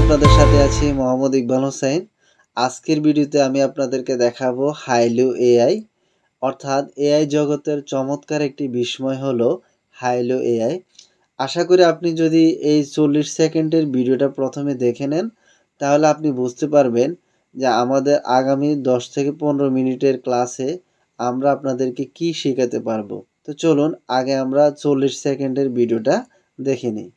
আপনাদের সাথে আছি মোহাম্মদ ইকবাল হোসেন। আজকের ভিডিওতে আমি আপনাদেরকে দেখাবো হাইলু এআই। অর্থাৎ এআই জগতের চমৎকার একটি বিস্ময় হলো হাইলু এআই। আশা করি আপনি যদি এই চল্লিশ সেকেন্ডের ভিডিওটা প্রথমে দেখে নেন, তাহলে আপনি বুঝতে পারবেন যে আমাদের আগামী দশ থেকে পনেরো মিনিটের ক্লাসে আমরা আপনাদেরকে কি শেখাতে পারব। তো চলুন, আগে আমরা চল্লিশ সেকেন্ডের ভিডিওটা দেখে নিই।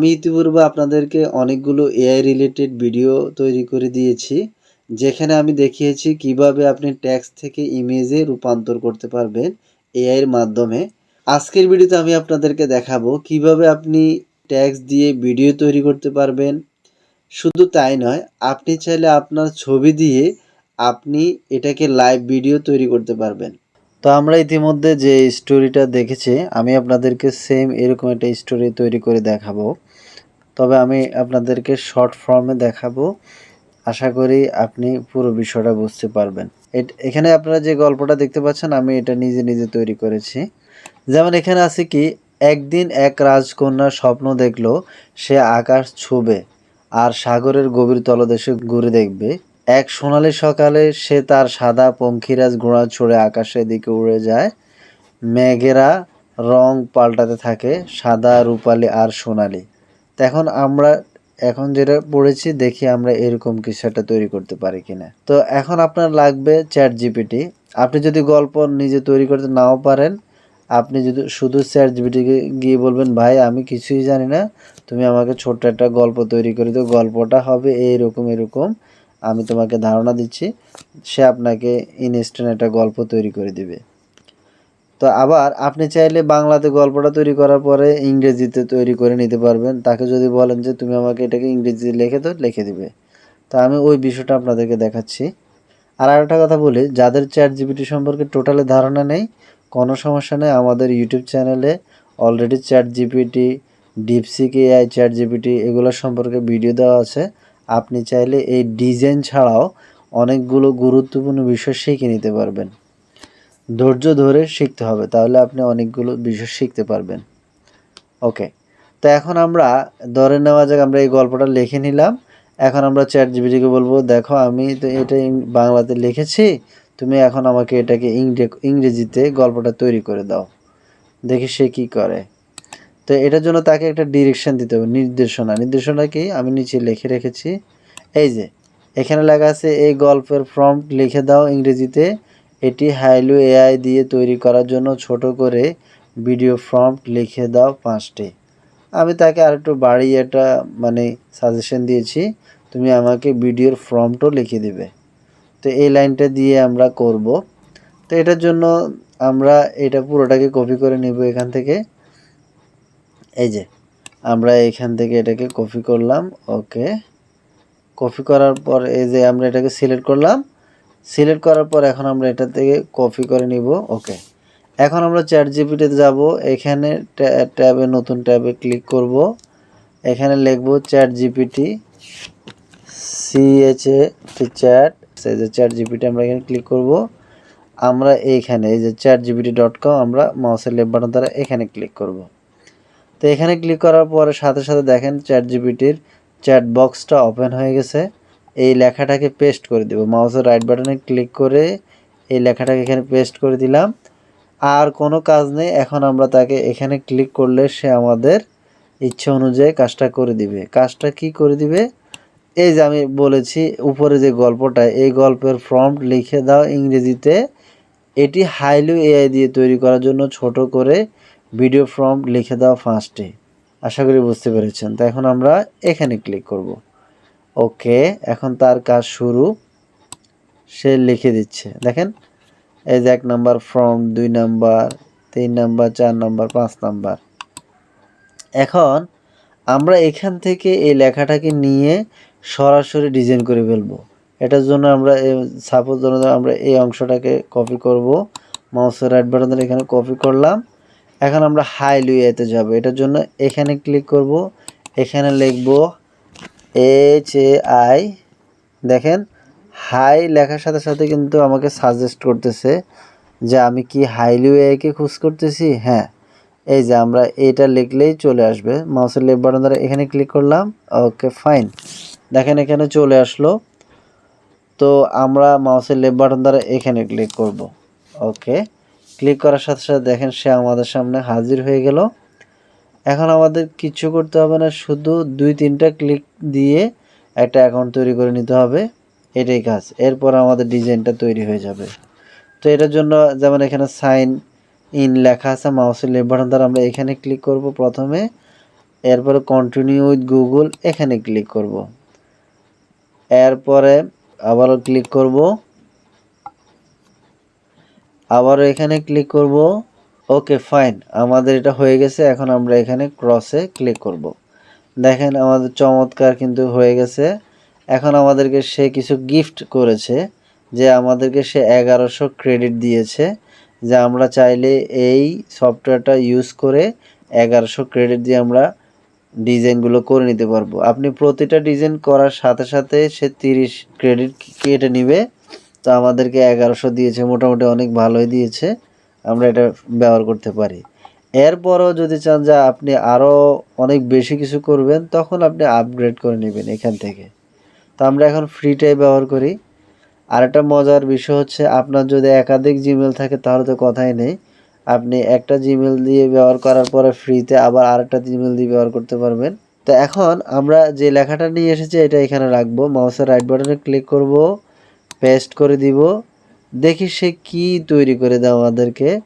আমি ইতিপূর্বে আপনাদেরকে অনেকগুলো এআই রিলেটেড ভিডিও তৈরি করে দিয়েছি, যেখানে আমি দেখিয়েছি কীভাবে আপনি টেক্সট থেকে ইমেজে রূপান্তর করতে পারবেন এআইয়ের মাধ্যমে। আজকের ভিডিওতে আমি আপনাদেরকে দেখাবো কীভাবে আপনি ট্যাক্স দিয়ে ভিডিও তৈরি করতে পারবেন। শুধু তাই নয়, আপনি চাইলে আপনার ছবি দিয়ে আপনি এটাকে লাইভ ভিডিও তৈরি করতে পারবেন। তো আমরা ইতিমধ্যে যে স্টোরিটা দেখেছি, আমি আপনাদেরকে সেম এরকম একটা স্টোরি তৈরি করে দেখাবো। তবে আমি আপনাদেরকে শর্ট ফর্মে দেখাবো। আশা করি আপনি পুরো বিষয়টা বুঝতে পারবেন। এখানে আপনারা যে গল্পটা দেখতে পাচ্ছেন, আমি এটা নিজে নিজে তৈরি করেছি। যেমন এখানে আছে কি, একদিন এক রাজকন্যা স্বপ্ন দেখল, সে আকাশ ছুবে আর সাগরের গভীর তলদেশে ঘুরে দেখবে। এক সোনালি সকালে সে তার সাদা পঙ্খিরাজ ঘোড়া ছড়ে আকাশের দিকে উড়ে যায়। মেঘেরা রং পাল্টাতে থাকে, সাদা রূপালি আর সোনালি। এখন আমরা, এখন যেটা পড়েছি, দেখি আমরা এরকম কিছু একটা তৈরি করতে পারি কিনা। তো এখন আপনার লাগবে চ্যাট জিপিটি আপনি যদি গল্প নিজে তৈরি করতে নাও পারেন, আপনি যদি শুধু চ্যাট জিপিটিকে গিয়ে বলবেন, ভাই, আমি কিছুই জানি না, তুমি আমাকে ছোট্ট একটা গল্প তৈরি করে দিও, গল্পটা হবে এইরকম এরকম আমি তোমাকে ধারণা দিচ্ছি। সে আপনাকে ইনস্ট্যান্ট একটা গল্প তৈরি করে দিবে। তো আবার আপনি চাইলে বাংলাতে গল্পটা তৈরি করার পরে ইংরেজিতে তৈরি করে নিতে পারবেন। তাকে যদি বলেন যে, তুমি আমাকে এটাকে ইংরেজিতে লিখে তো লিখে দিবে। তো আমি ওই বিষয়টা আপনাদেরকে দেখাচ্ছি। আর আরেকটা কথা বলি, যাদের চ্যাট জিপিটি সম্পর্কে টোটালি ধারণা নেই, কোনো সমস্যা নেই, আমাদের ইউটিউব চ্যানেলে already ChatGPT DeepSeek AI ChatGPT এগুলো সম্পর্কে ভিডিও দেওয়া আছে। আপনি চাইলে এই ডিজাইন ছাড়াও অনেকগুলো গুরুত্বপূর্ণ বিষয় শিখে নিতে পারবেন। ধৈর্য ধরে শিখতে হবে, তাহলে আপনি অনেকগুলো বিষয় শিখতে পারবেন। ওকে তো এখন আমরা ধরে নেওয়া যাক, আমরা এই গল্পটা লিখে নিলাম। এখন আমরা চ্যাট জিবিটিকে বলব, দেখো, আমি তো এটা বাংলাতে লিখেছি, তুমি এখন আমাকে এটাকে ইংরে- ইংরেজিতে গল্পটা তৈরি করে দাও। দেখি সে কি করে। তো এটার জন্য তাকে একটা ডিরেকশন দিতে হবে, নির্দেশনা। নির্দেশনা কি? আমি নিচে লিখে রেখেছি, এই যে, এখানে লেখা আছে, এই গল্পের ফর্ম লিখে দাও ইংরেজিতে এটি হাইলু এআই দিয়ে তৈরি করার জন্য ছোট করে ভিডিও ফর্ম লিখে দাও পাঁচটি। আমি তাকে আর একটু বাড়িয়ে একটা মানে সাজেশন দিয়েছি। তুমি আমাকে ভিডিওর ফর্মটাও লিখে দিবে। তো এই লাইনটা দিয়ে আমরা করব। তো এটার জন্য আমরা এটা পুরোটাকে কপি করে নেব এখান থেকে। এই যে, আমরা এখান থেকে এটাকে কপি করলাম। ওকে, কপি করার পর এই যে আমরা এটাকে সিলেক্ট করলাম। সিলেক্ট করার পর এখন আমরা এটা থেকে কপি করে নিব ওকে এখন আমরা চ্যাট জিপিটিতে যাব, এখানে ট্যা- ট্যাবে, নতুন ট্যাবে ক্লিক করব। এখানে লিখব চ্যাট জিপিটি সিএচএ চ্যাট এই যে চ্যাট জিপিটি আমরা এখানে ক্লিক করব। আমরা এইখানে, এই যে চ্যাট জিপিটি ডট কম আমরা মাউসের লেফট বাটন দ্বারা এখানে ক্লিক করব। তো এখানে ক্লিক করার পরে সাথে সাথে দেখেন চ্যাট জিপিটির চ্যাট বক্সটা ওপেন হয়ে গেছে। এই লেখাটাকে পেস্ট করে দেব। মাউসের রাইট বাটনে ক্লিক করে এই লেখাটাকে এখানে পেস্ট করে দিলাম। আর কোনো কাজ নেই, এখন আমরা তাকে এখানে ক্লিক করলে সে আমাদের ইচ্ছে অনুযায়ী কাজটা করে দিবে। কাজটা কি করে দিবে? এই যে আমি বলেছি, উপরে যে গল্পটা, এই গল্পের ফর্ম লিখে দাও ইংরেজিতে। এটি হাইলু এআই দিয়ে তৈরি করার জন্য ছোট করে ভিডিও ফর্ম লিখে দাও ফার্স্টে আশা করি বুঝতে পেরেছেন। তো এখন আমরা এখানে ক্লিক করব। ওকে, এখন তার কাজ শুরু। সে লিখে দিচ্ছে। দেখেন, এই যে এক নাম্বার ফ্রম, দুই নাম্বার, তিন নাম্বার, চার নাম্বার, পাঁচ নাম্বার। এখন আমরা এখান থেকে এই লেখাটাকে নিয়ে সরাসরি ডিজাইন করে ফেলব। এটার জন্য আমরা সাপোজ জন্য আমরা এই অংশটাকে কপি করব। মাউসের রাইট বাটন এখানে কপি করলাম। এখন আমরা হাই লুইয়াতে যাব। এটার জন্য এখানে ক্লিক করব। এখানে লিখব এইচ এ আই দেখেন হাই লেখার সাথে সাথে কিন্তু আমাকে সাজেস্ট করতেছে যে আমি কি হাইলিওয়েকে খুঁজ করতেছি? হ্যাঁ এই যে আমরা এটা লিখলেই চলে আসবে। মাউসের লেফট বাটন দ্বারা এখানে ক্লিক করলাম ওকে ফাইন দেখেন, এখানে চলে আসলো। তো আমরা মাউসের লেফট বাটন দ্বারা এখানে ক্লিক করব ওকে ক্লিক করার সাথে সাথে দেখেন সে আমাদের সামনে হাজির হয়ে গেল। এখন আমাদের কিছু করতে হবে না, শুধু দুই, তিনটা ক্লিক দিয়ে একটা অ্যাকাউন্ট তৈরি করে নিতে হবে। এটাই কাজ। এরপর আমাদের ডিজাইনটা তৈরি হয়ে যাবে। তো এটার জন্য যেমন এখানে সাইন ইন লেখা আছে মাউসের লেফট বাটন দ্বারা আমরা এখানে ক্লিক করব প্রথমে। এরপরে কন্টিনিউ উইথ গুগল এখানে ক্লিক করব। এরপরে আবারও ক্লিক করব। আবারও এখানে ক্লিক করব। ওকে ফাইন আমাদের এটা হয়ে গেছে, এখন আমরা এখানে ক্রসে ক্লিক করব। দেখেন আমাদের চমৎকার কিন্তু হয়ে গেছে। এখন আমাদেরকে সে কিছু গিফট করেছে, যে আমাদেরকে সে এগারোশো ক্রেডিট দিয়েছে, যে আমরা চাইলে এই সফটওয়্যারটা ইউজ করে এগারোশো ক্রেডিট দিয়ে আমরা ডিজাইনগুলো করে নিতে পারব। আপনি প্রতিটা ডিজাইন করার সাথে সাথে সে তিরিশ ক্রেডিট কেটে নিবে। তো আমাদেরকে এগারোশো দিয়েছে, মোটামুটি অনেক ভালোই দিয়েছে। আমরা এটা ব্যবহার করতে পারি। এরপরও যদি চান যে আপনি আরও অনেক বেশি কিছু করবেন, তখন আপনি আপগ্রেড করে নেবেন এখান থেকে। তো আমরা এখন ফ্রিটাই ব্যবহার করি। আর একটা মজার বিষয় হচ্ছে, আপনার যদি একাধিক জিমেল থাকে, তাহলে তো কথাই নেই। আপনি একটা জিমেল দিয়ে ব্যবহার করার পরে ফ্রিতে আবার আরেকটা জিমেল দিয়ে ব্যবহার করতে পারবেন। তো এখন আমরা যে লেখাটা নিয়ে এসেছি, এটা এখানে রাখব। মাউসের রাইট বাটনে ক্লিক করব পেস্ট করে দিব। দেখি সে কি তৈরি করে দেয় আমাদেরকে।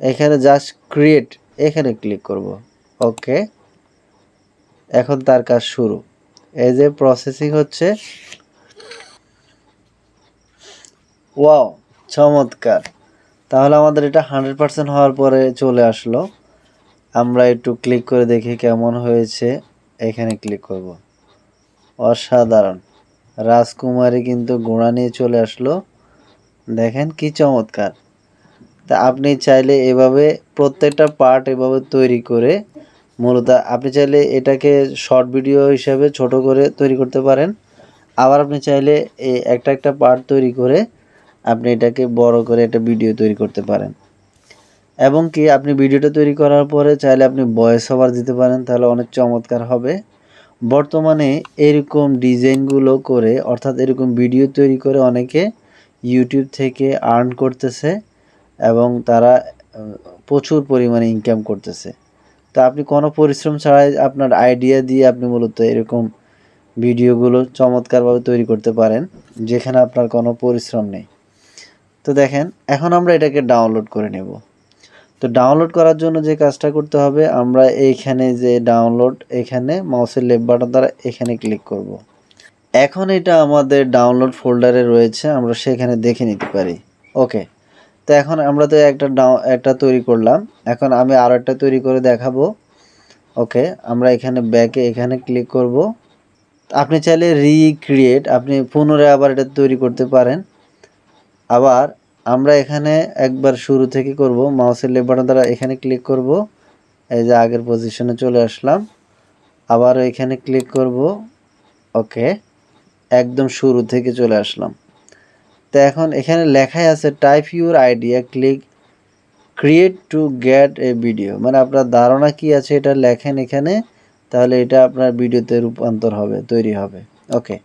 এখানে জাস্ট ক্রিয়েট এখানে ক্লিক করব। ওকে এখন তার কাজ শুরু। এই যে প্রসেসিং হচ্ছে। ওয়াও চমৎকার। তাহলে আমাদের এটা হান্ড্রেড পার্সেন্ট হওয়ার পরে চলে আসলো। আমরা একটু ক্লিক করে দেখি কেমন হয়েছে। এখানে ক্লিক করব। অসাধারণ। রাজকুমারী কিন্তু গোড়া নিয়ে চলে আসলো। দেখেন কি চমৎকার। তা আপনি চাইলে এভাবে প্রত্যেকটা পার্ট এভাবে তৈরি করে, মূলত আপনি চাইলে এটাকে শর্ট ভিডিও হিসাবে ছোট করে তৈরি করতে পারেন। আবার আপনি চাইলে এই একটা একটা পার্ট তৈরি করে আপনি এটাকে বড় করে একটা ভিডিও তৈরি করতে পারেন। এবং কি আপনি ভিডিওটা তৈরি করার পরে চাইলে আপনি ভয়েস ওভার দিতে পারেন, তাহলে অনেক চমৎকার হবে। বর্তমানে এরকম ডিজাইনগুলো করে, অর্থাৎ এরকম ভিডিও তৈরি করে অনেকে ইউটিউব থেকে আর্ন করতেছে এবং তারা প্রচুর পরিমাণে ইনকাম করতেছে। তা আপনি কোনো পরিশ্রম ছাড়াই আপনার আইডিয়া দিয়ে আপনি মূলত এরকম ভিডিওগুলো চমৎকারভাবে তৈরি করতে পারেন, যেখানে আপনার কোনো পরিশ্রম নেই। তো দেখেন, এখন আমরা এটাকে ডাউনলোড করে নেব। তো ডাউনলোড করার জন্য যে কাজটা করতে হবে, আমরা এইখানে যে ডাউনলোড এখানে মাউসের লেফট বাটন দ্বারা এখানে ক্লিক করব। এখন এটা আমাদের ডাউনলোড ফোল্ডারে রয়েছে, আমরা সেখানে দেখে নিতে পারি। ওকে তো এখন আমরা তো একটা ডাউ একটা তৈরি করলাম। এখন আমি আরও একটা তৈরি করে দেখাবো। ওকে আমরা এখানে ব্যাকে এখানে ক্লিক করব। আপনি চাইলে রিক্রিয়েট আপনি পুনরায় আবার এটা তৈরি করতে পারেন। আবার আমরা এখানে একবার শুরু থেকে করব মাউসের বাটন দ্বারা এখানে ক্লিক করব। এই যে আগের পজিশনে চলে আসলাম। আবার এখানে ক্লিক করব। ওকে একদম শুরু থেকে চলে আসলাম। তো এখন এখানে লেখাই আছে type your idea click create to get a video মানে আপনার ধারণা কি আছে এটা লেখেন এখানে, তাহলে এটা আপনার ভিডিওতে রূপান্তর হবে, তৈরি হবে। ওকে,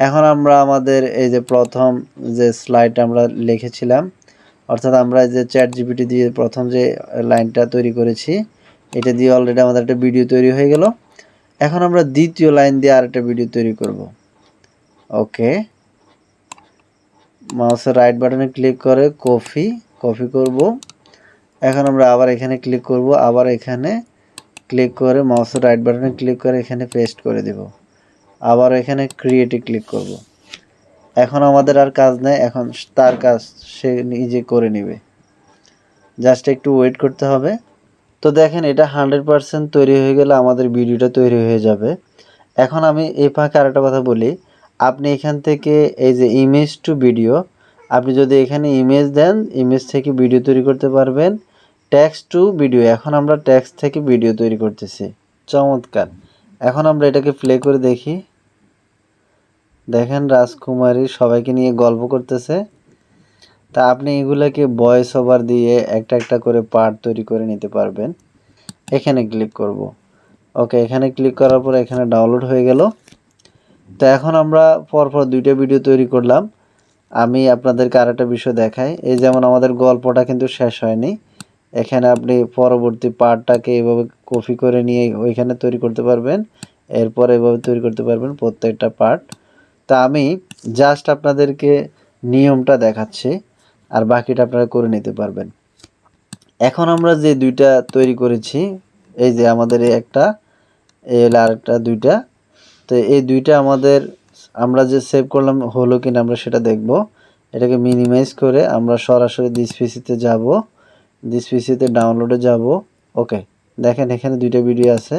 এখন আমরা আমাদের এই যে প্রথম যে স্লাইড আমরা লিখেছিলাম, অর্থাৎ আমরা যে চ্যাট জিপিটি দিয়ে প্রথম যে লাইনটা তৈরি করেছি, এটা দিয়ে অলরেডি আমাদের একটা ভিডিও তৈরি হয়ে গেল। এখন আমরা দ্বিতীয় লাইন দিয়ে আরেকটা ভিডিও তৈরি করব। ওকে মাউসের রাইট বাটনে ক্লিক করে কপি কপি করব। এখন আমরা আবার এখানে ক্লিক করব, আবার এখানে ক্লিক করে মাউসের রাইট বাটনে ক্লিক করে এখানে পেস্ট করে দেব। আবার এখানে ক্রিয়েটে ক্লিক করব। এখন আমাদের আর কাজ নেই, এখন তার কাজ সে নিজে করে নেবে। জাস্ট একটু ওয়েট করতে হবে। তো দেখেন, এটা হান্ড্রেড পারসেন্ট তৈরি হয়ে গেলে আমাদের ভিডিওটা তৈরি হয়ে যাবে। এখন আমি এই ফাঁকে আরেকটা কথা বলি। আপনি এখান থেকে এই যে ইমেজ টু ভিডিও আপনি যদি এখানে ইমেজ দেন ইমেজ থেকে ভিডিও তৈরি করতে পারবেন। ট্যাক্স টু ভিডিও এখন আমরা ট্যাক্স থেকে ভিডিও তৈরি করতেছি। চমৎকার। এখন আমরা এটাকে প্লে করে দেখি। দেখেন রাজকুমারী সবাইকে নিয়ে গল্প করতেছে। তা আপনি এগুলাকে ভয়েস ওভার দিয়ে একটা একটা করে পার্ট তৈরি করে নিতে পারবেন। এখানে ক্লিক করব। ওকে এখানে ক্লিক করার পর এখানে ডাউনলোড হয়ে গেল। তো এখন আমরা পরপর দুইটা ভিডিও তৈরি করলাম। আমি আপনাদেরকে আরেকটা বিষয় দেখাই। এই যেমন আমাদের গল্পটা কিন্তু শেষ হয়নি। এখানে আপনি পরবর্তী পার্টটাকে এভাবে কপি করে নিয়ে ওইখানে তৈরি করতে পারবেন। এরপর এভাবে তৈরি করতে পারবেন প্রত্যেকটা পার্ট তা আমি জাস্ট আপনাদেরকে নিয়মটা দেখাচ্ছি আর বাকিটা আপনারা করে নিতে পারবেন। এখন আমরা যে দুইটা তৈরি করেছি, এই যে আমাদের একটা, এই হলো আরেকটা দুইটা। তো এই দুইটা আমাদের, আমরা যে সেভ করলাম হলো কিনা আমরা সেটা দেখব। এটাকে মিনিমাইজ করে আমরা সরাসরি দিস পিসিতে যাব দিস পিসিতে ডাউনলোডে যাব। ওকে দেখেন এখানে দুইটা ভিডিও আছে।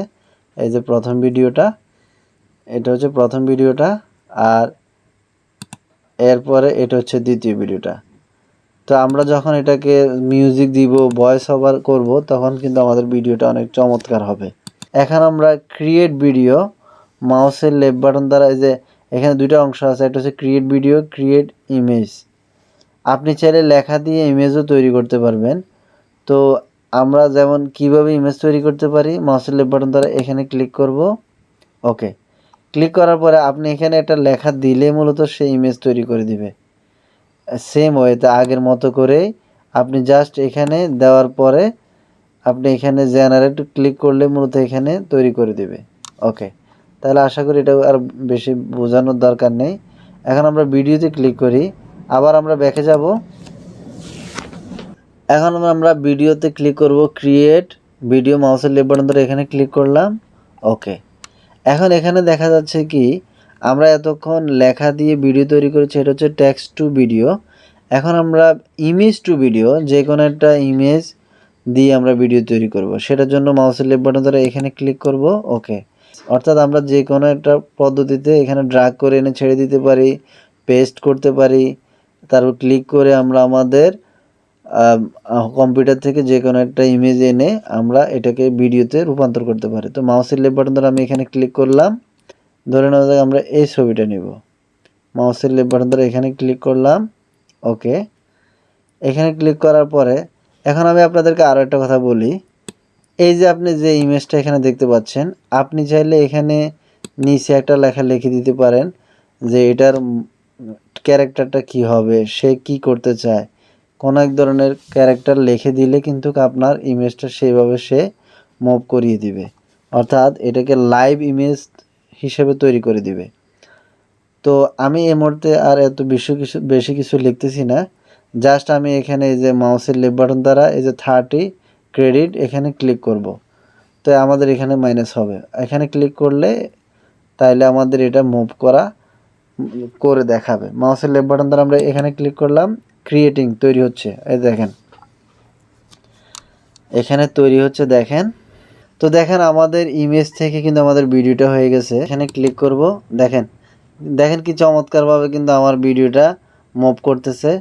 এই যে প্রথম ভিডিওটা এটা হচ্ছে প্রথম ভিডিওটা আর এরপরে এটা হচ্ছে দ্বিতীয় ভিডিওটা তো আমরা যখন এটাকে মিউজিক দিব ভয়েস ওভার করব, তখন কিন্তু আমাদের ভিডিওটা অনেক চমৎকার হবে। এখন আমরা ক্রিয়েট ভিডিও মাউসের লেফট বাটন দ্বারা এই যে এখানে দুইটা অংশ আছে, একটা হচ্ছে ক্রিয়েট ভিডিও ক্রিয়েট ইমেজ আপনি চাইলে লেখা দিয়ে ইমেজও তৈরি করতে পারবেন। তো আমরা যেমন কীভাবে ইমেজ তৈরি করতে পারি, মাউসের লেফট বাটন দ্বারা এখানে ক্লিক করব। ওকে ক্লিক করার পরে আপনি এখানে একটা লেখা দিলে মূলত সে ইমেজ তৈরি করে দিবে। সেম ওয়েতে আগের মতো করে আপনি জাস্ট এখানে দেওয়ার পরে আপনি এখানে জেনারেট ক্লিক করলে মূলত এখানে তৈরি করে দিবে। ওকে তাহলে আশা করি এটা আর বেশি বোঝানোর দরকার নেই। এখন আমরা ভিডিওতে ক্লিক করি, আবার আমরা ব্যাকে যাব। এখন আমরা ভিডিওতে ক্লিক করব ক্রিয়েট ভিডিও মাউসের লেফট ধরে এখানে ক্লিক করলাম ওকে এখন এখানে দেখা যাচ্ছে কি, আমরা এতক্ষণ লেখা দিয়ে ভিডিও তৈরি করেছি, এটা হচ্ছে টেক্সট টু ভিডিও এখন আমরা ইমেজ টু ভিডিও যে কোনো একটা ইমেজ দিয়ে আমরা ভিডিও তৈরি করব। সেটার জন্য মাউসের লেফট বাটন ধরে এখানে ক্লিক করব ওকে অর্থাৎ আমরা যে কোনো একটা পদ্ধতিতে এখানে ড্রাগ করে এনে ছেড়ে দিতে পারি পেস্ট করতে পারি, তারপর ক্লিক করে আমরা আমাদের কম্পিউটার থেকে যে কোনো একটা ইমেজ এনে আমরা এটাকে ভিডিওতে রূপান্তর করতে পারি। তো মাউসের লেফট বাটন ধরে আমি এখানে ক্লিক করলাম। ধরে নেওয়া যাক আমরা এই ছবিটা নিব। মাউসের লেফট বাটন ধরে এখানে ক্লিক করলাম। ওকে এখানে ক্লিক করার পরে, এখন আমি আপনাদেরকে আরও একটা কথা বলি। এই যে আপনি যে ইমেজটা এখানে দেখতে পাচ্ছেন, আপনি চাইলে এখানে নিচে একটা লেখা লিখে দিতে পারেন যে এটার ক্যারেক্টারটা কি হবে, সে কি করতে চায়। কোনো এক ধরনের ক্যারেক্টার লিখে দিলে কিন্তু আপনার ইমেজটা সেইভাবে সে মুভ করিয়ে দিবে। অর্থাৎ এটাকে লাইভ ইমেজ হিসেবে তৈরি করে দিবে। তো আমি এই মুহূর্তে আর এত বেশি কিছু বেশি কিছু লিখতেছি না। জাস্ট আমি এখানে এই যে মাউসের লেফট বাটন দ্বারা এই যে থার্টি ক্রেডিট এখানে ক্লিক করব। তো আমাদের এখানে মাইনাস হবে। এখানে ক্লিক করলে তাইলে আমাদের এটা মুভ করা করে দেখাবে। মাউসের লেফট বাটন দ্বারা আমরা এখানে ক্লিক করলাম ক্রিয়েটিং তৈরি হচ্ছে। এই দেখেন। এখানে তৈরি হচ্ছে, দেখেন। তো দেখেন আমাদের ইমেজ থেকে কিন্তু আমাদের ভিডিওটা হয়ে গেছে। এখানে ক্লিক করব, দেখেন। দেখেন কি চমৎকারভাবে কিন্তু আমার ভিডিওটা মুভ করতেছে।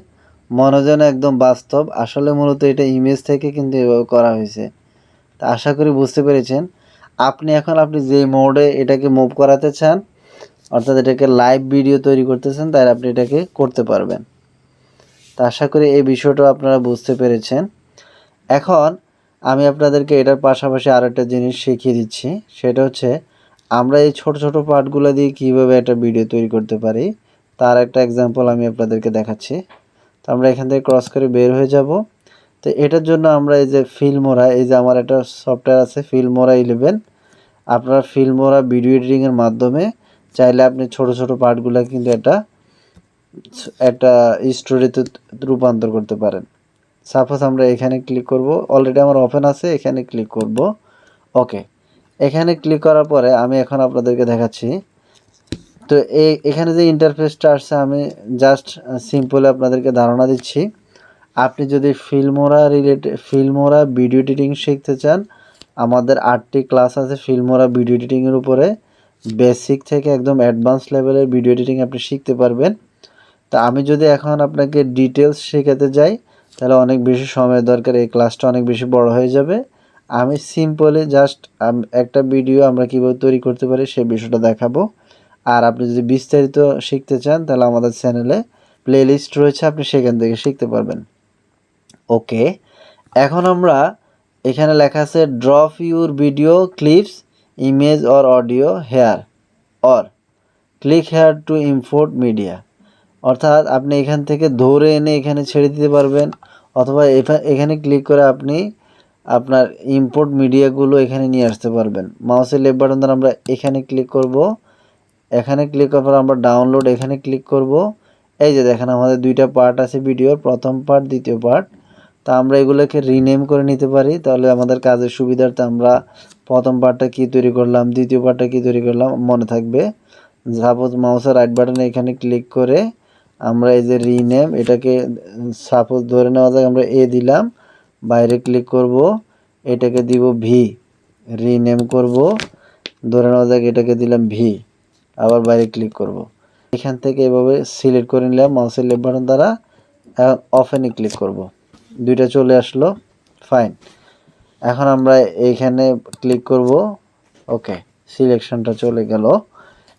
মনে যেন একদম বাস্তব। আসলে মূলত এটা ইমেজ থেকে কিন্তু এভাবে করা হয়েছে। তা আশা করি বুঝতে পেরেছেন। আপনি এখন আপনি যে মোডে এটাকে মুভ করাতে চান, অর্থাৎ এটাকে লাইভ ভিডিও তৈরি করতেছেন তাই আপনি এটাকে করতে পারবেন। তা আশা করি এই বিষয়টাও আপনারা বুঝতে পেরেছেন। এখন আমি আপনাদেরকে এটার পাশাপাশি আরও একটা জিনিস শিখিয়ে দিচ্ছি। সেটা হচ্ছে, আমরা এই ছোট ছোট পার্টগুলো দিয়ে কীভাবে একটা ভিডিও তৈরি করতে পারি, তার একটা এক্সাম্পল আমি আপনাদেরকে দেখাচ্ছি। তো আমরা এখান থেকে ক্রস করে বের হয়ে যাব। তো এটার জন্য আমরা এই যে ফিল্মোরা এই যে আমার একটা সফটওয়্যার আছে ফিল্মোরা ইলেভেন আপনারা ফিল্মোরা ভিডিও এডিটিংয়ের মাধ্যমে চাইলে আপনি ছোট ছোট পার্টগুলো কিন্তু এটা, একটা স্টোরিতে রূপান্তর করতে পারেন। সাপোজ আমরা এখানে ক্লিক করব অলরেডি আমার ওপেন আছে, এখানে ক্লিক করব। ওকে এখানে ক্লিক করার পরে আমি এখন আপনাদেরকে দেখাচ্ছি। তো এই এখানে যে ইন্টারফেসটা আসছে আমি জাস্ট সিম্পলি আপনাদেরকে ধারণা দিচ্ছি। আপনি যদি Filmora related Filmora video editing শিখতে চান, আমাদের আটটি ক্লাস আছে ফিল্মোরা ভিডিও এডিটিংয়ের উপরে। বেসিক থেকে একদম অ্যাডভান্স লেভেলের ভিডিও এডিটিং আপনি শিখতে পারবেন। তা আমি যদি এখন আপনাকে ডিটেলস শেখাতে যাই, তাহলে অনেক বেশি সময় দরকার, এই ক্লাসটা অনেক বেশি বড় হয়ে যাবে। আমি সিম্পলি জাস্ট একটা ভিডিও আমরা কীভাবে তৈরি করতে পারি সেই বিষয়টা দেখাবো। আর আপনি যদি বিস্তারিত শিখতে চান, তাহলে আমাদের চ্যানেলে প্লেলিস্ট রয়েছে, আপনি সেখান থেকে শিখতে পারবেন। ওকে, এখন আমরা এখানে লেখা আছে drop your video clips image or audio here or click here to import media অর্থাৎ আপনি এখান থেকে ধরে এনে এখানে ছেড়ে দিতে পারবেন, অথবা এখানে ক্লিক করে আপনি আপনার ইম্পোর্ট মিডিয়াগুলো এখানে নিয়ে আসতে পারবেন। মাউসের লেফট বাটন দ্বারা আমরা এখানে ক্লিক করব। এখানে ক্লিক করার পর আমরা ডাউনলোড এখানে ক্লিক করব। এই যে দেখেন, আমাদের দুইটা পার্ট আছে ভিডিওর, প্রথম পার্ট দ্বিতীয় পার্ট তা আমরা এগুলোকে রিনেম করে নিতে পারি। তাহলে আমাদের কাজের সুবিধার্থে আমরা প্রথম পার্টটা কী তৈরি করলাম, দ্বিতীয় পার্টটা কী তৈরি করলাম, মনে থাকবে। সাপোজ মাউসের রাইট বাটনে এখানে ক্লিক করে আমরা এই যে রিনেম এটাকে সাপোজ ধরে নেওয়া যাক, আমরা এ দিলাম, বাইরে ক্লিক করব, এটাকে দিব ভি রিনেম করব, ধরে নেওয়া যাক, এটাকে দিলাম ভি আবার বাইরে ক্লিক করব। এখান থেকে এভাবে সিলেক্ট করে নিলাম মাউসের লেফট বাটন দ্বারা এখন অফেনে ক্লিক করব। দুইটা চলে আসলো ফাইন এখন আমরা এইখানে ক্লিক করব ওকে সিলেকশনটা চলে গেল।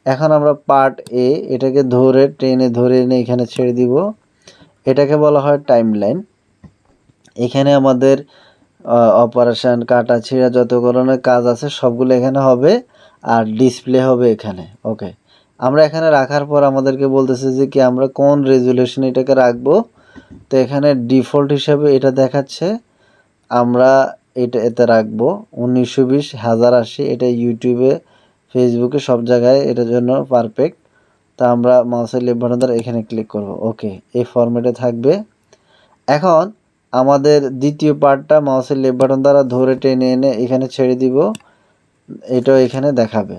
এখন আমরা পার্ট এ এটাকে ধরে ট্রেনে ধরে এনে এখানে ছেড়ে দিব। এটাকে বলা হয় টাইম লাইন এখানে আমাদের অপারেশন কাটা, ছিঁড়া যত ধরনের কাজ আছে সবগুলো এখানে হবে। আর ডিসপ্লে হবে এখানে ওকে আমরা এখানে রাখার পর আমাদেরকে বলতেছে যে কি আমরা কোন রেজুলেশন এটাকে রাখব? তো এখানে ডিফল্ট হিসাবে এটা দেখাচ্ছে, আমরা এটা, এতে রাখব উনিশশো বিশ, হাজার আশি, এটা ইউটিউবে ফেসবুকে সব জায়গায় এটার জন্য পারফেক্ট তা আমরা মাউসের লেফট দ্বারা এখানে ক্লিক করব ওকে এই ফরম্যাটে থাকবে। এখন আমাদের দ্বিতীয় পার্টটা মাউসের লেফট বাটন দ্বারা ধরে টেনে এনে এখানে ছেড়ে দিব। এটাও এখানে দেখাবে।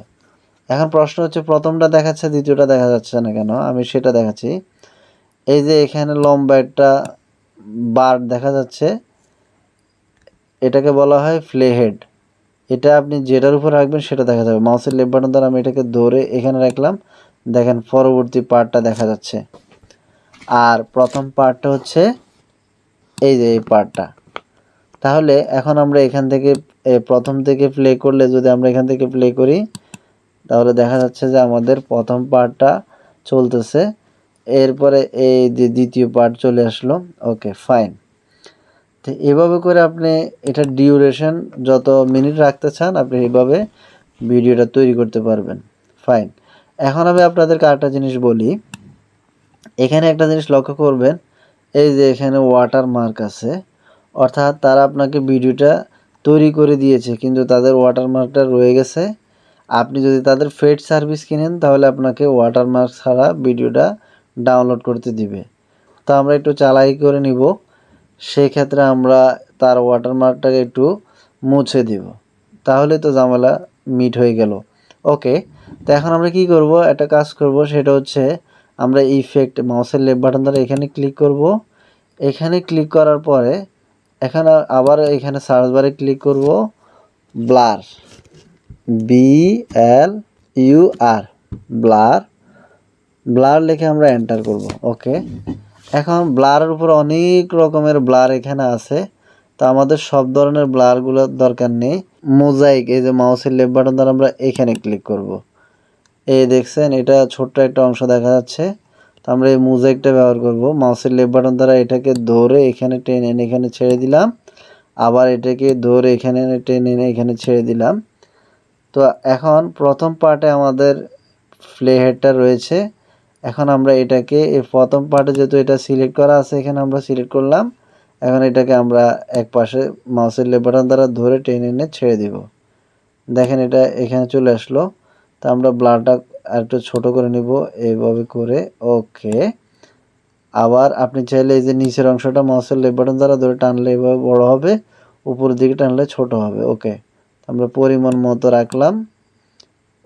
এখন প্রশ্ন হচ্ছে, প্রথমটা দেখাচ্ছে, দ্বিতীয়টা দেখা যাচ্ছে না কেন? আমি সেটা দেখাচ্ছি। এই যে এখানে লম্বা একটা বার দেখা যাচ্ছে, এটাকে বলা হয় ফ্লে হেড। এটা আপনি যেটার উপর রাখবেন সেটা দেখা যাবে। মাউসের লেফট বাটন দ্বারা আমি এটাকে ধরে এখানে রাখলাম। দেখেন, পরবর্তী পার্টটা দেখা যাচ্ছে। আর প্রথম পার্টটা হচ্ছে, এই যে এই পার্টটা। তাহলে এখন আমরা এখান থেকে প্রথম থেকে প্লে করলে যদি আমরা এখান থেকে প্লে করি, তাহলে দেখা যাচ্ছে যে আমাদের প্রথম পার্টটা চলতেছে। এরপরে এই যে দ্বিতীয় পার্ট চলে আসলো, ওকে ফাইন তো এভাবে করে আপনি এটা ডিউরেশন যত মিনিট রাখতে চান, আপনি এভাবে ভিডিওটা তৈরি করতে পারবেন। ফাইন এখন আমি আপনাদেরকে আরেকটা জিনিস বলি। এখানে একটা জিনিস লক্ষ্য করবেন, এই যে এখানে ওয়াটার মার্ক আছে। অর্থাৎ তারা আপনাকে ভিডিওটা তৈরি করে দিয়েছে, কিন্তু তাদের ওয়াটারমার্কটা রয়ে গেছে। আপনি যদি তাদের ফেড সার্ভিস কিনেন, তাহলে আপনাকে ওয়াটারমার্ক ছাড়া ভিডিওটা ডাউনলোড করতে দিবে। তো আমরা একটু চালাই করে নিব। সেই ক্ষেত্রে আমরা তার ওয়াটারমার্কটাকে একটু মুছে দিব। তাহলে তো ঝামেলা মিট হয়ে গেল। ওকে, তো এখন আমরা কি করব? একটা কাজ করব, সেটা হচ্ছে আমরা ইফেক্ট মাউসের লেফট বাটন দ্বারা এখানে ক্লিক করব। এখানে ক্লিক করার পরে এখানে আবার এখানে সার্চ বারে ক্লিক করব। Blur B L U R blur blur লিখে আমরা এন্টার করব ওকে এখন ব্লারের উপর অনেক রকমের ব্লার এখানে আছে। তো আমাদের সব ধরনের ব্লারগুলোর দরকার নেই। মোজাইক এই যে মাউসের লেফট বাটন দ্বারা আমরা এখানে ক্লিক করব। এই দেখছেন, এটা ছোট্ট একটা অংশ দেখা যাচ্ছে। তো আমরা এই মোজাইকটা ব্যবহার করব। মাউসের লেফট বাটন দ্বারা এটাকে ধরে এখানে টেনে এনে এখানে ছেড়ে দিলাম। আবার এটাকে ধরে এখানে এনে টেনে এনে এখানে ছেড়ে দিলাম। তো এখন প্রথম পার্টে আমাদের ফ্লে হেডটা রয়েছে। এখন আমরা এটাকে, এই প্রথম পার্টে যেহেতু এটা সিলেক্ট করা আছে, এখানে আমরা সিলেক্ট করলাম। এখন এটাকে আমরা এক পাশে মাউসের লেফট লেবাটন দ্বারা ধরে টেনে এনে ছেড়ে দিব। দেখেন এটা এখানে চলে আসলো। তা আমরা ব্লাডটা একটু ছোট করে নিব, এইভাবে করে, ওকে। আবার আপনি চাইলে এই যে নিচের অংশটা মাউসের লেবাটন দ্বারা ধরে টানলে এভাবে বড় হবে, উপরের দিকে টানলে ছোট হবে, ওকে। আমরা পরিমাণ মতো রাখলাম,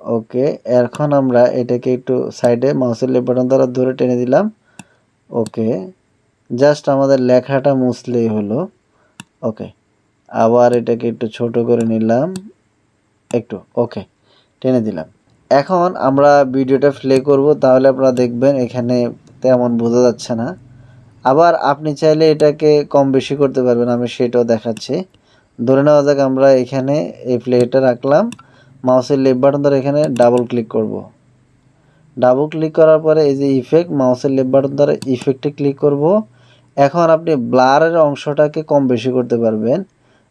ওকে। এখন আমরা এটাকে একটু সাইডে মাউসের লেফট বাটন দ্বারা ধরে টেনে দিলাম, ওকে। জাস্ট আমাদের লেখাটা মুছলেই হলো, ওকে। আবার এটাকে একটু ছোট করে নিলাম, একটু, ওকে। টেনে দিলাম। এখন আমরা ভিডিওটা প্লে করব, তাহলে আপনারা দেখবেন এখানে তেমন বোঝা যাচ্ছে না। আবার আপনি চাইলে এটাকে কম বেশি করতে পারবেন, আমি সেটাও দেখাচ্ছি। ধরে নেওয়া যাক আমরা এখানে এই প্লেটা রাখলাম। মাউসের লেফট বাটন ধরে এখানে ডাবল ক্লিক করব। ডাবল ক্লিক করার পরে এই যে ইফেক্ট মাউসের লেফট বাটন দ্বারা ইফেক্টে ক্লিক করব। এখন আপনি ব্লারের অংশটাকে কম বেশি করতে পারবেন।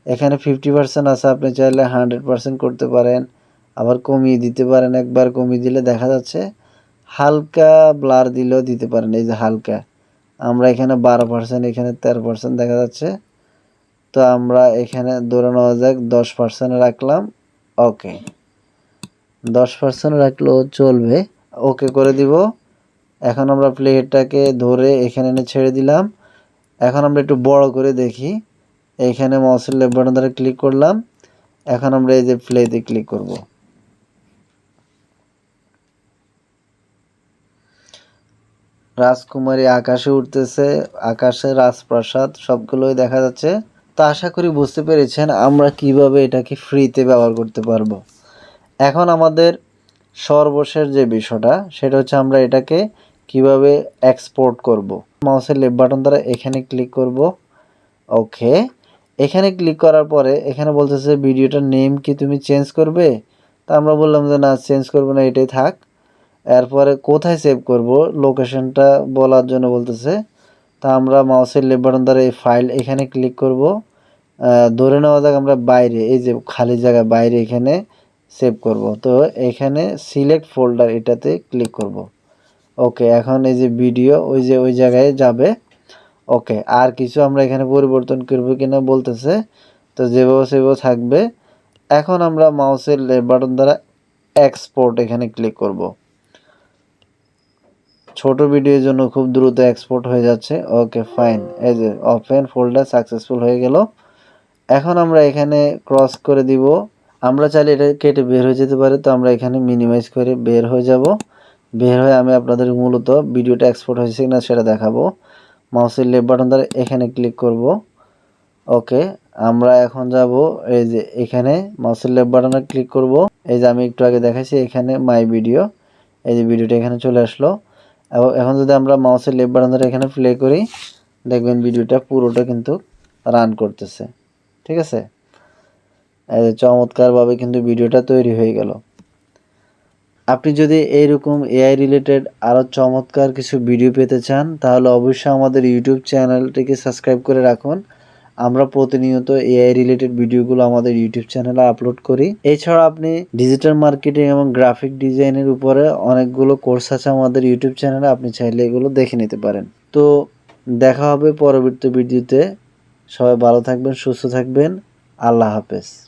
এখানে ফিফটি পার্সেন্ট আছে, আপনি চাইলে হান্ড্রেড পার্সেন্ট করতে পারেন। আবার কমিয়ে দিতে পারেন, একবার কমিয়ে দিলে দেখা যাচ্ছে হালকা ব্লার দিলেও দিতে পারেন। এই যে হালকা, আমরা এখানে বারো পার্সেন্ট এখানে তেরো পার্সেন্ট দেখা যাচ্ছে। তো আমরা এখানে ধরে নেওয়া যাক দশ পার্সেন্ট রাখলাম ওকে দশ পার্সেন্ট রাখলেও চলবে ওকে করে দিব। এখন আমরা প্লেটটাকে ধরে এখানে এনে ছেড়ে দিলাম। এখন আমরা একটু বড় করে দেখি। এখানে মসল লেফট বাটন ক্লিক করলাম। এখন আমরা এই যে প্লেতে ক্লিক করব। রাজকুমারী আকাশে উঠতেছে, আকাশে রাজপ্রাসাদ, সবগুলোই দেখা যাচ্ছে। তো আশা করি বুঝতে পেরেছেন আমরা কীভাবে এটাকে ফ্রিতে ব্যবহার করতে পারব। এখন আমাদের সর্বশেষ যে বিষয়টা, সেটা হচ্ছে আমরা এটাকে কীভাবে এক্সপোর্ট করব। মাউসের লেফট বাটন দ্বারা এখানে ক্লিক করব। ওকে এখানে ক্লিক করার পরে এখানে বলতেছে ভিডিওটার নেম কি তুমি চেঞ্জ করবে? তা আমরা বললাম যে, না চেঞ্জ করব না, এটাই থাক। এরপরে কোথায় সেভ করব? লোকেশনটা বলার জন্য বলতেছে। তা আমরা মাউসের লেফট দ্বারা এই ফাইল এখানে ক্লিক করব। ধরে নেওয়া যাক আমরা বাইরে, এই যে খালি জায়গা বাইরে এখানে সেভ করব। তো এখানে সিলেক্ট ফোল্ডার এটাতে ক্লিক করব। ওকে এখন এই যে ভিডিও ওই যে ওই জায়গায় যাবে। ওকে আর কিছু আমরা এখানে পরিবর্তন করব কিনা বলতেছে। তো যেভাবে সেভাবে থাকবে। এখন আমরা মাউসের লেফট দ্বারা এক্সপোর্ট এখানে ক্লিক করব। ছোট ভিডিওর জন্য খুব দ্রুত এক্সপোর্ট হয়ে যাচ্ছে। ওকে ফাইন এই যে ওপেন ফোল্ডার সাকসেসফুল হয়ে গেল। এখন আমরা এখানে ক্রস করে দিব। আমরা চাইলে এটা কেটে বের হয়ে যেতে পারে, তো আমরা এখানে মিনিমাইজ করে বের হয়ে যাব। বের হয়ে আমি আপনাদের মূলত ভিডিওটা এক্সপোর্ট হয়েছে কিনা সেটা দেখাবো। মাউসের লেফট বাটন দ্বারা এখানে ক্লিক করব। ওকে আমরা এখন যাব এই যে এখানে মাউসের লেফট বাটনে ক্লিক করব। এই যে আমি একটু আগে দেখাইছি এখানে মাই ভিডিও এই যে ভিডিওটা এখানে চলে আসলো। এখন যদি আমরা মাউসের লেফট বাটন ধরে এখানে প্লে করি, দেখবেন ভিডিওটা পুরোটা কিন্তু রান করতেছে। ঠিক আছে? চমৎকারভাবে কিন্তু ভিডিওটা তৈরি হয়ে গেল। আপনি যদি এইরকম এআই রিলেটেড আরও চমৎকার কিছু ভিডিও পেতে চান, তাহলে অবশ্যই আমাদের ইউটিউব চ্যানেলটিকে সাবস্ক্রাইব করে রাখুন। আমরা প্রতিনিয়ত এআই রিলেটেড ভিডিওগুলো আমাদের ইউটিউব চ্যানেলে আপলোড করি। এছাড়া আপনি ডিজিটাল মার্কেটিং এবং গ্রাফিক ডিজাইনের উপরে অনেকগুলো কোর্স আছে আমাদের ইউটিউব চ্যানেলে আপনি চাইলে এগুলো দেখে নিতে পারেন। তো দেখা হবে পরবর্তী ভিডিওতে সবাই ভালো থাকবেন, সুস্থ থাকবেন। আল্লাহ হাফেজ।